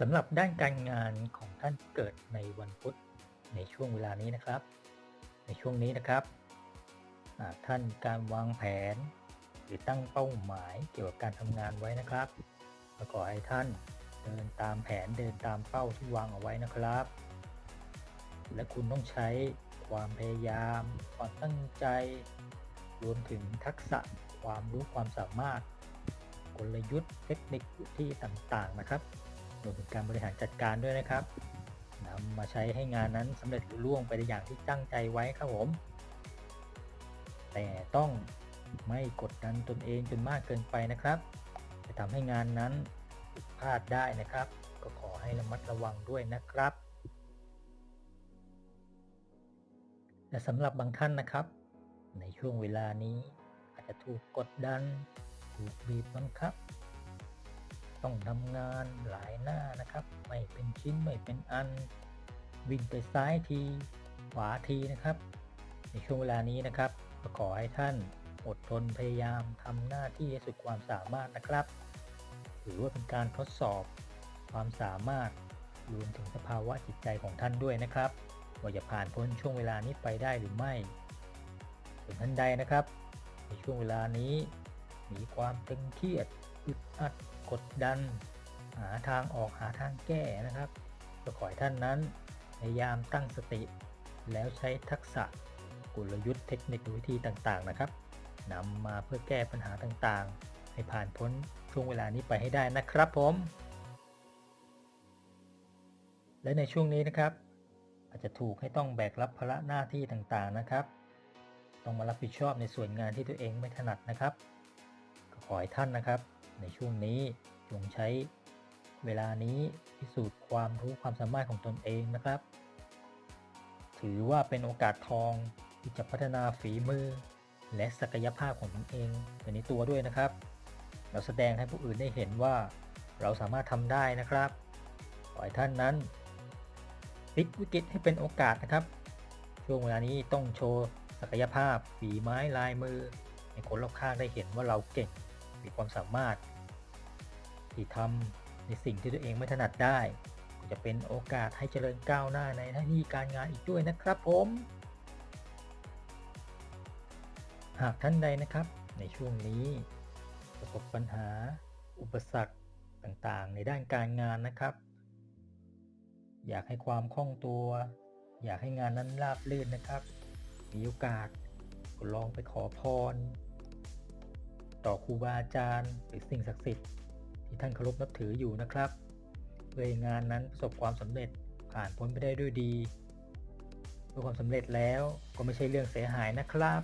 สำหรับด้านการงานของท่านเกิดในวันพุธในช่วงเวลานี้นะครับ ในช่วงนี้นะครับ ท่านการวางแผน หรือตั้งเป้าหมายเกี่ยวกับการทำงานไว้นะครับก็ขอให้ท่านเดินตามแผนเดินตามเป้าที่วางเอาไว้นะครับ และคุณต้องใช้ความพยายาม ความตั้งใจ รวมถึงทักษะความรู้ความสามารถ กลยุทธ์เทคนิควิธีต่างๆนะครับ วมถึงการบริหารจัดการด้วยนะครับนำมาใช้ให้งานนั้นสำเร็จลุล่วงไปในอย่างที่ตั้งใจไว้ครับผม แต่ต้องไม่กดดันตนเองจนมากเกินไปนะครับ จะทำให้งานนั้นผิดพลาดได้นะครับ ก็ขอให้ระมัดระวังด้วยนะครับและสำหรับบางท่านนะครับ ในช่วงเวลานี้อาจจะถูกกดดัน ถูกบีบบังคับ ต้องทำงานหลายหน้านะครับ ไม่เป็นชิ้นไม่เป็นอัน วิ่งไปซ้ายที ขวาทีนะครับ ในช่วงเวลานี้นะครับก็ขอให้ท่านอดทนพยายามทำหน้าที่ให้สุดความสามารถนะครับ ถือว่าเป็นการทดสอบความสามารถรวมถึงสภาวะจิตใจของท่านด้วยนะครับว่าจะผ่านพ้นช่วงเวลานี้ไปได้หรือไม่ส่วนท่านใดนะครับ ในช่วงเวลานี้ มีความตึงเครียดอึดอัด กดดัน หาทางออกหาทางแก้นะครับก็ขอให้ท่านนั้นพยายามตั้งสติ แล้วใช้ทักษะกลยุทธ์เทคนิควิธีต่างๆนะครับนำมาเพื่อแก้ปัญหาต่างๆ ให้ผ่านพ้นช่วงเวลานี้ไปให้ได้นะครับผม และในช่วงนี้นะครับ อาจจะถูกให้ต้องแบกรับภาระหน้าที่ต่างๆนะครับ ต้องมารับผิดชอบในส่วนงานที่ตัวเองไม่ถนัดนะครับก็ขอให้ท่านนะครับ ในช่วงนี้จงใช้เวลานี้พิสูจน์ความรู้ความสามารถของตนเองนะครับ ถือว่าเป็นโอกาสทองที่จะพัฒนาฝีมือ และศักยภาพของตนเองไปในตัวด้วยนะครับ เราแสดงให้ผู้อื่นได้เห็นว่าเราสามารถทำได้นะครับขอให้ท่านนั้นพลิกวิกฤตให้เป็นโอกาสนะครับ ช่วงเวลานี้ต้องโชว์ศักยภาพฝีไม้ลายมือให้คนรอบข้างได้เห็นว่าเราเก่งมีความสามารถ ที่ทำในสิ่งที่ตัวเองไม่ถนัดได้ ก็จะเป็นโอกาสให้เจริญก้าวหน้าในหน้าที่การงานอีกด้วยนะครับผม หากท่านใดนะครับในช่วงนี้ประสบปัญหา อุปสรรคต่างๆ ในด้านการงานนะครับ อยากให้ความคล่องตัว อยากให้งานนั้นราบรื่นนะครับ มีโอกาสก็ลองไปขอพร ต่อครูบาอาจารย์หรือสิ่งศักดิ์สิทธิ์ ที่ท่านเคารพนับถืออยู่นะครับ เพื่อให้งานนั้นประสบความสำเร็จผ่านพ้นไปได้ด้วยดีเพื่อความสำเร็จแล้วก็ไม่ใช่เรื่องเสียหายนะครับ